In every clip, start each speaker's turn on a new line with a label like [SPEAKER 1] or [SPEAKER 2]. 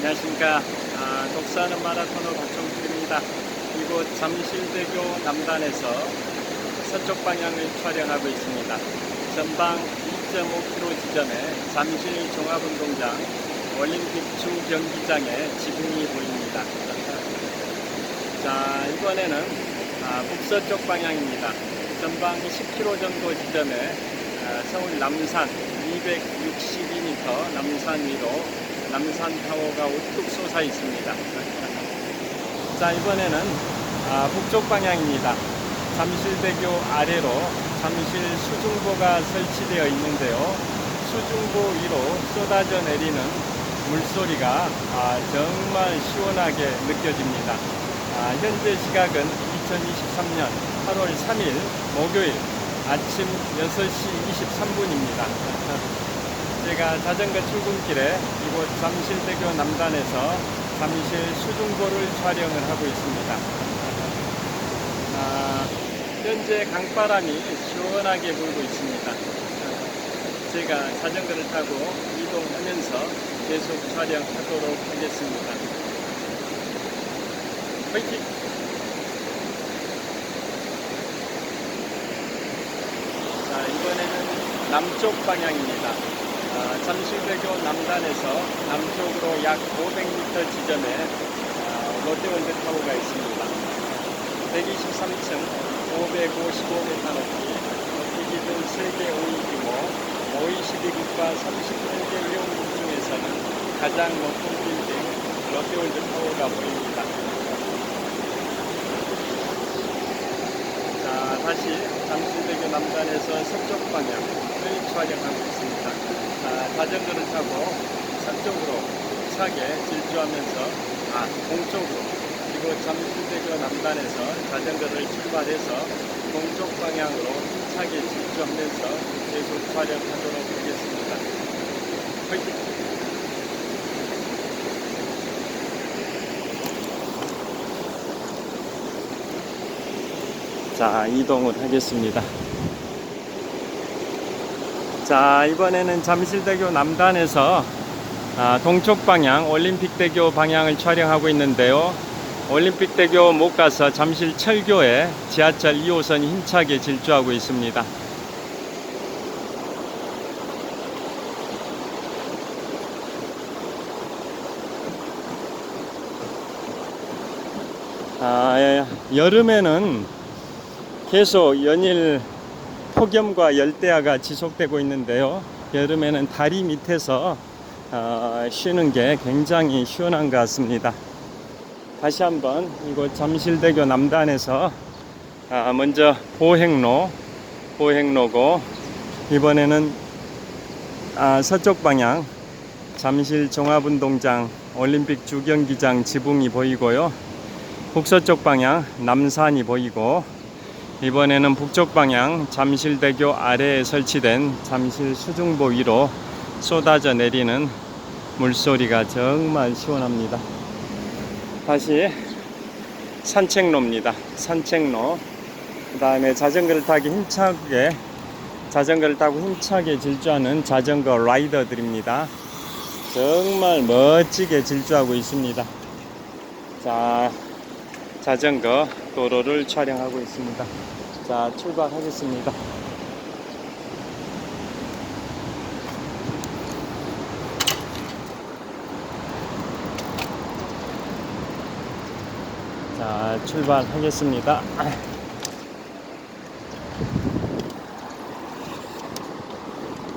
[SPEAKER 1] 안녕하십니까. 아, 독사하는 마라토너 박종필입니다. 이곳 잠실대교 남단에서 서쪽 방향을 촬영하고 있습니다. 전방 2.5km 지점에 잠실 종합운동장 올림픽 중경기장의 지붕이 보입니다. 자, 이번에는 아, 북서쪽 방향입니다. 전방 10km 정도 지점에 아, 서울 남산 262m 남산 위로 남산 타워가 우뚝 솟아 있습니다. 자, 이번에는 아, 북쪽 방향입니다. 잠실대교 아래로 잠실 수중보가 설치되어 있는데요. 수중보 위로 쏟아져 내리는 물소리가 아, 정말 시원하게 느껴집니다. 아, 현재 시각은 2023년 8월 3일 목요일 아침 6시 23분입니다. 제가 자전거 출근길에 이곳 잠실대교 남단에서 잠실 수중보를 촬영을 하고 있습니다. 아, 현재 강바람이 시원하게 불고 있습니다. 제가 자전거를 타고 이동하면서 계속 촬영하도록 하겠습니다. 화이팅! 자, 이번에는 남쪽 방향입니다. 아, 잠실대교 남단에서 남쪽으로 약 500m 지점에 아, 롯데월드 타워가 있습니다. 123층, 555m 높이, 높이 기준 세계 5위 규모, OECD 국가 38개 회원국 중에서는 가장 높은 빌딩 롯데월드 타워가 보입니다. 자, 다시 잠실대교 남단에서 서쪽 방향을 촬영하고 있습니다. 자, 자전거를 타고 서쪽으로 차게 질주하면서, 아, 동쪽으로, 그리고 잠실대교 남단에서 자전거를 출발해서 동쪽 방향으로 힘차게 질주하면서 계속 촬영하도록 하겠습니다. 화이팅! 자, 이동을 하겠습니다. 자, 이번에는 잠실대교 남단에서 아, 동쪽 방향 올림픽대교 방향을 촬영하고 있는데요. 올림픽대교 못 가서 잠실 철교에 지하철 2호선이 힘차게 질주하고 있습니다. 아, 예, 여름에는 계속 연일 폭염과 열대야가 지속되고 있는데요. 여름에는 다리 밑에서 어, 쉬는 게 굉장히 시원한 것 같습니다. 다시 한번 이곳 잠실대교 남단에서 아, 먼저 보행로, 보행로고 이번에는 아, 서쪽 방향 잠실 종합운동장 올림픽 주경기장 지붕이 보이고요. 북서쪽 방향 남산이 보이고 이번에는 북쪽 방향 잠실대교 아래에 설치된 잠실 수중보 위로 쏟아져 내리는 물소리가 정말 시원합니다. 다시 산책로입니다. 산책로. 그 다음에 자전거를 타기 힘차게 자전거를 타고 힘차게 질주하는 자전거 라이더들입니다. 정말 멋지게 질주하고 있습니다. 자, 자전거 도로를 촬영하고 있습니다. 자, 출발하겠습니다. 자, 출발하겠습니다.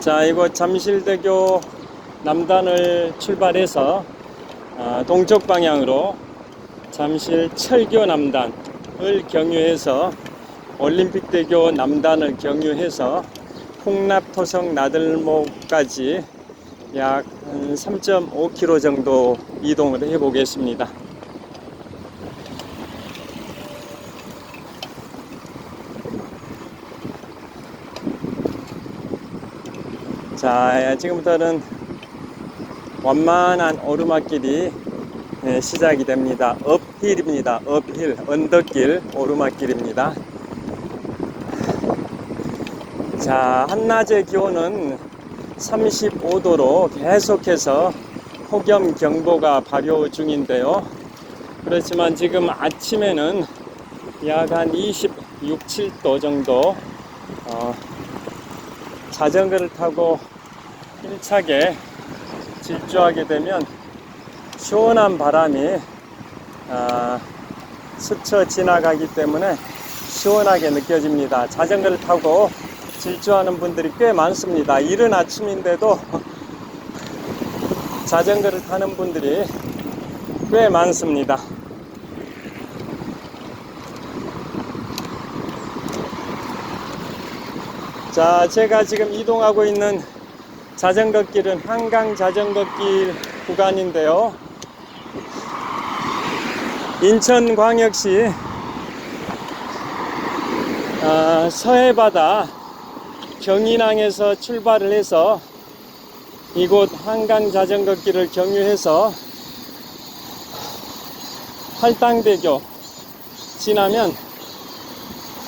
[SPEAKER 1] 자, 이곳 잠실대교 남단을 출발해서 아, 동쪽 방향으로 잠실 철교 남단 을 경유해서 올림픽대교 남단을 경유해서 풍납토성 나들목까지 약 3.5km 정도 이동을 해 보겠습니다. 자, 지금부터는 완만한 오르막길이 예, 시작이 됩니다. 업힐입니다. 업힐, 언덕길, 오르막길입니다. 자, 한낮의 기온은 35도로 계속해서 폭염 경보가 발효 중인데요. 그렇지만 지금 아침에는 약 한 26, 7도 정도 어, 자전거를 타고 힘차게 질주하게 되면 시원한 바람이 아, 스쳐 지나가기 때문에 시원하게 느껴집니다. 자전거를 타고 질주하는 분들이 꽤 많습니다. 이른 아침인데도 자전거를 타는 분들이 꽤 많습니다. 자, 제가 지금 이동하고 있는 자전거 길은 한강 자전거 길 구간인데요. 인천광역시 아, 서해바다 경인항에서 출발을 해서 이곳 한강 자전거 길을 경유해서 팔당대교 지나면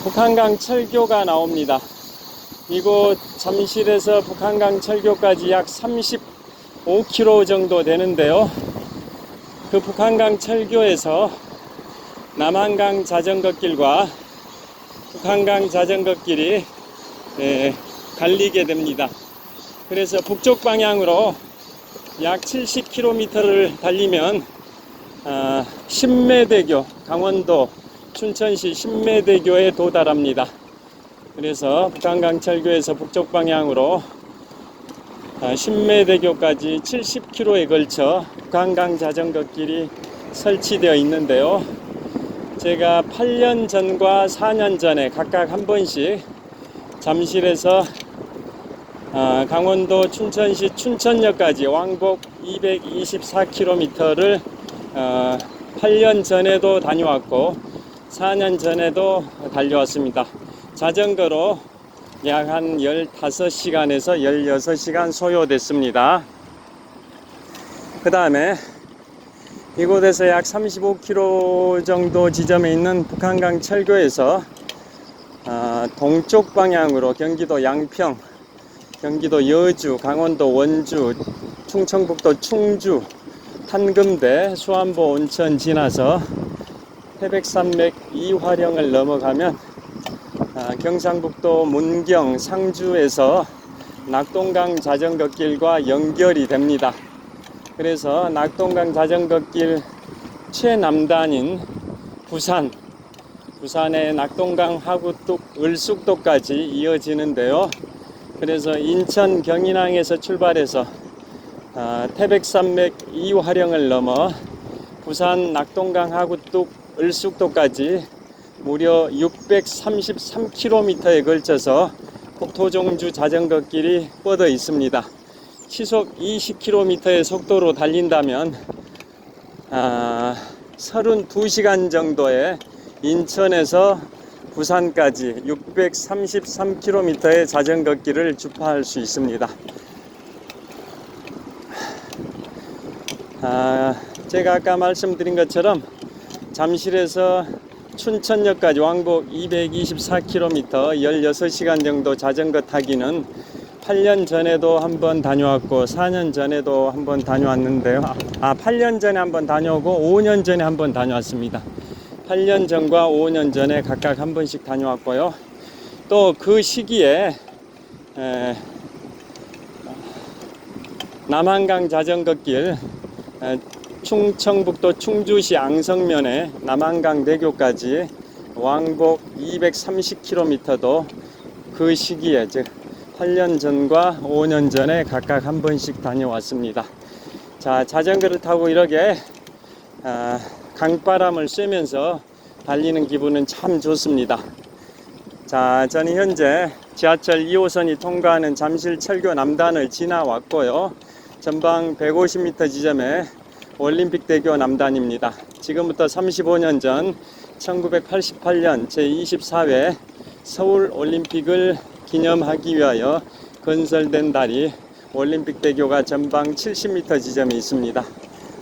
[SPEAKER 1] 북한강 철교가 나옵니다. 이곳 잠실에서 북한강 철교까지 약 35km 정도 되는데요. 그 북한강 철교에서 남한강 자전거길과 북한강 자전거길이 예, 갈리게 됩니다. 그래서 북쪽 방향으로 약 70km를 달리면 아, 신매대교, 강원도 춘천시 신매대교에 도달합니다. 그래서 북한강 철교에서 북쪽 방향으로 아, 신매대교까지 70km에 걸쳐 북한강 자전거길이 설치되어 있는데요. 제가 8년 전과 4년 전에 각각 한 번씩 잠실에서 아, 강원도 춘천시 춘천역까지 왕복 224km를 8년 전에도 다녀왔고 4년 전에도 달려왔습니다. 자전거로 약 한 15시간에서 16시간 소요됐습니다. 그 다음에 이곳에서 약 35km 정도 지점에 있는 북한강 철교에서 아, 동쪽 방향으로 경기도 양평, 경기도 여주, 강원도 원주, 충청북도 충주, 탄금대, 수안보 온천 지나서 태백산맥 이화령을 넘어가면 아, 경상북도 문경 상주에서 낙동강 자전거길과 연결이 됩니다. 그래서 낙동강 자전거길 최남단인 부산, 부산의 낙동강 하구뚝 을숙도까지 이어지는데요. 그래서 인천 경인항에서 출발해서 아, 태백산맥 이화령을 넘어 부산 낙동강 하구뚝 을숙도까지 무려 633km에 걸쳐서 국토종주 자전거길이 뻗어 있습니다. 시속 20km의 속도로 달린다면 아, 32시간 정도의 인천에서 부산까지 633km의 자전거길을 주파할 수 있습니다. 아, 제가 아까 말씀드린 것처럼 잠실에서 춘천역까지 왕복 224km 16시간 정도 자전거 타기는 8년 전에도 한번 다녀왔고 4년 전에도 한번 다녀왔는데요. 아, 8년 전에 한번 다녀오고 5년 전에 한번 다녀왔습니다. 8년 전과 5년 전에 각각 한 번씩 다녀왔고요. 또 그 시기에 에, 남한강 자전거길 에, 충청북도 충주시 앙성면에 남한강 대교까지 왕복 230km도 그 시기에 즉 8년 전과 5년 전에 각각 한 번씩 다녀왔습니다. 자 자전거를 타고 이렇게 아, 강바람을 쐬면서 달리는 기분은 참 좋습니다. 자 저는 현재 지하철 2호선이 통과하는 잠실 철교 남단을 지나왔고요. 전방 150m 지점에 올림픽대교 남단입니다. 지금부터 35년 전 1988년 제24회 서울 올림픽을 기념하기 위하여 건설된 다리 올림픽대교가 전방 70m 지점에 있습니다.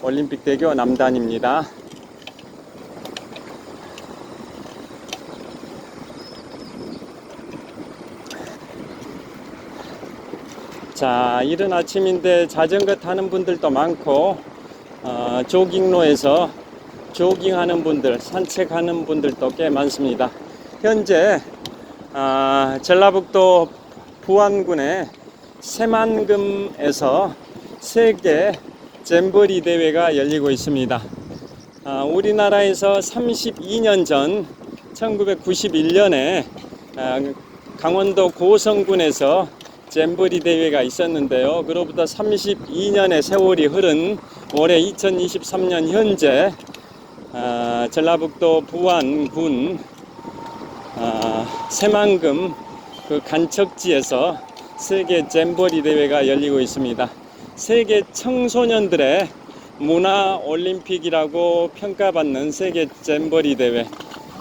[SPEAKER 1] 올림픽대교 남단입니다. 자, 이른 아침인데 자전거 타는 분들도 많고, 어, 조깅로에서 조깅하는 분들, 산책하는 분들도 꽤 많습니다. 현재, 아, 전라북도 부안군의 새만금에서 세계 잼버리 대회가 열리고 있습니다. 아, 우리나라에서 32년 전 1991년에 아, 강원도 고성군에서 잼버리 대회가 있었는데요. 그로부터 32년의 세월이 흐른 올해 2023년 현재 아, 전라북도 부안군 아, 새만금 그 간척지에서 세계 잼버리 대회가 열리고 있습니다. 세계 청소년들의 문화 올림픽이라고 평가받는 세계 잼버리 대회.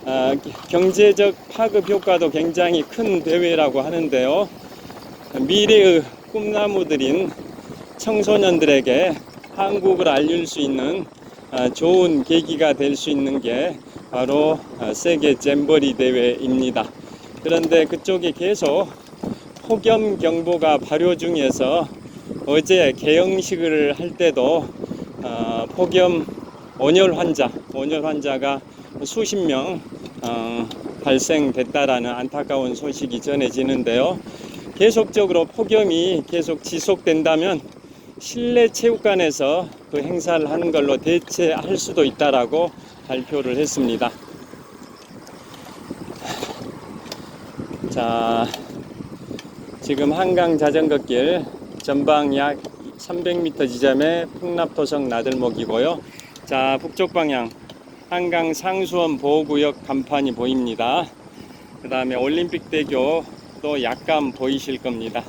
[SPEAKER 1] 아, 경제적 파급 효과도 굉장히 큰 대회라고 하는데요. 미래의 꿈나무들인 청소년들에게 한국을 알릴 수 있는 아, 좋은 계기가 될 수 있는 게 바로 아, 세계 잼버리 대회입니다. 그런데 그쪽이 계속 폭염 경보가 발효 중에서 어제 개영식을 할 때도 어, 폭염 온열 환자, 온열 환자가 수십 명 어, 발생됐다라는 안타까운 소식이 전해지는데요. 계속적으로 폭염이 계속 지속된다면 실내 체육관에서 그 행사를 하는 걸로 대체할 수도 있다라고 발표를 했습니다. 자, 지금 한강 자전거길 전방 약 300m 지점에 풍납도성 나들목이고요. 자, 북쪽 방향 한강 상수원 보호구역 간판이 보입니다. 그 다음에 올림픽대교도 약간 보이실 겁니다.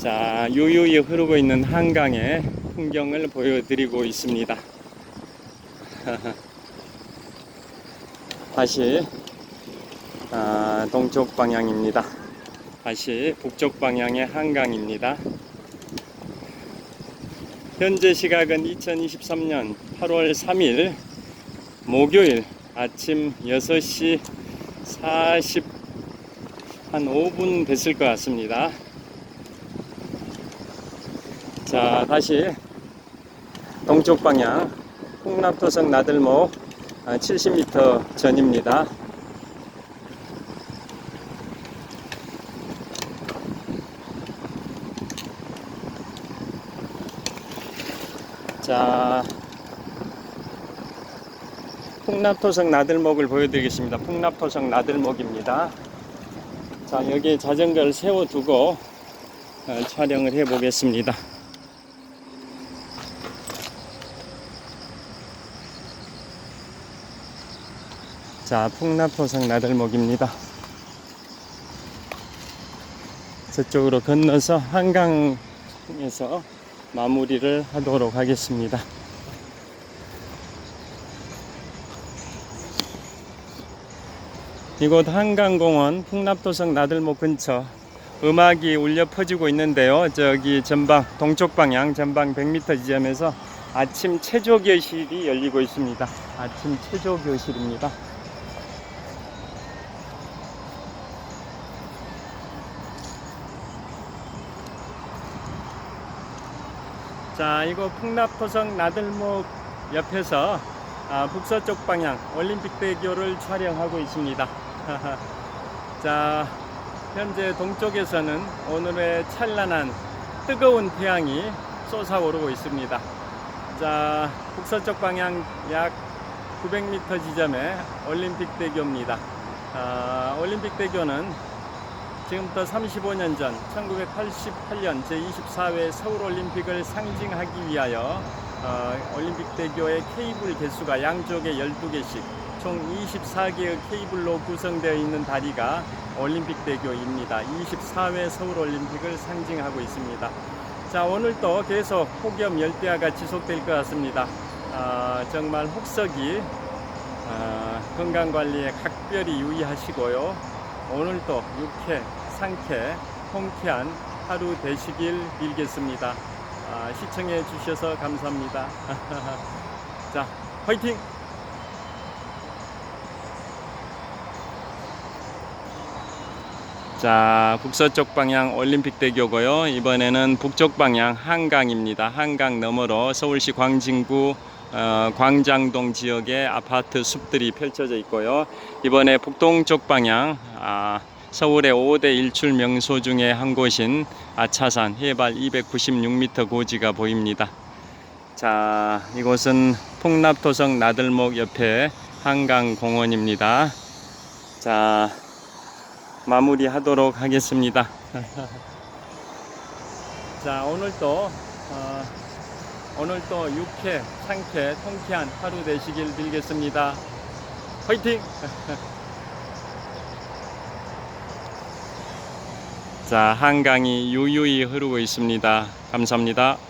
[SPEAKER 1] 자, 유유히 흐르고 있는 한강의 풍경을 보여드리고 있습니다. 다시 아, 동쪽 방향입니다. 다시 북쪽 방향의 한강입니다. 현재 시각은 2023년 8월 3일 목요일 아침 6시 40, 한 5분 됐을 것 같습니다. 자, 다시 동쪽 방향 풍납도성 나들목 70m 전입니다. 자, 풍납토성 나들목을 보여드리겠습니다. 풍납토성 나들목입니다. 자, 여기에 자전거를 세워두고 어, 촬영을 해 보겠습니다. 자, 풍납토성 나들목입니다. 저쪽으로 건너서 한강에서 마무리를 하도록 하겠습니다. 이곳 한강공원 풍납도성 나들목 근처 음악이 울려 퍼지고 있는데요. 저기 전방 동쪽 방향 전방 100m 지점에서 아침 체조 교실이 열리고 있습니다. 아침 체조 교실입니다. 자, 이거 풍납토성 나들목 옆에서 아, 북서쪽 방향 올림픽대교를 촬영하고 있습니다. 자, 현재 동쪽에서는 오늘의 찬란한 뜨거운 태양이 솟아오르고 있습니다. 자, 북서쪽 방향 약 900m 지점에 올림픽대교입니다. 아, 올림픽대교는 지금부터 35년 전 1988년 제24회 서울올림픽을 상징하기 위하여 어, 올림픽대교의 케이블 개수가 양쪽에 12개씩 총 24개의 케이블로 구성되어 있는 다리가 올림픽대교입니다. 24회 서울올림픽을 상징하고 있습니다. 자 오늘도 계속 폭염 열대야가 지속될 것 같습니다. 어, 정말 혹석이 어, 건강관리에 각별히 유의하시고요. 오늘도 유쾌, 상쾌, 통쾌한 하루 되시길 빌겠습니다. 아, 시청해 주셔서 감사합니다. 자, 화이팅! 자, 북서쪽 방향 올림픽대교고요. 이번에는 북쪽 방향 한강입니다. 한강 너머로 서울시 광진구 어, 광장동 지역의 아파트 숲들이 펼쳐져 있고요. 이번에 북동쪽 방향 아, 서울의 5대 일출 명소 중에 한 곳인 아차산 해발 296m 고지가 보입니다. 자, 이곳은 풍납토성 나들목 옆에 한강공원입니다. 자, 마무리하도록 하겠습니다. 자, 오늘도 어, 오늘도 유쾌, 상쾌, 통쾌한 하루 되시길 빌겠습니다. 화이팅! 자, 한강이 유유히 흐르고 있습니다. 감사합니다.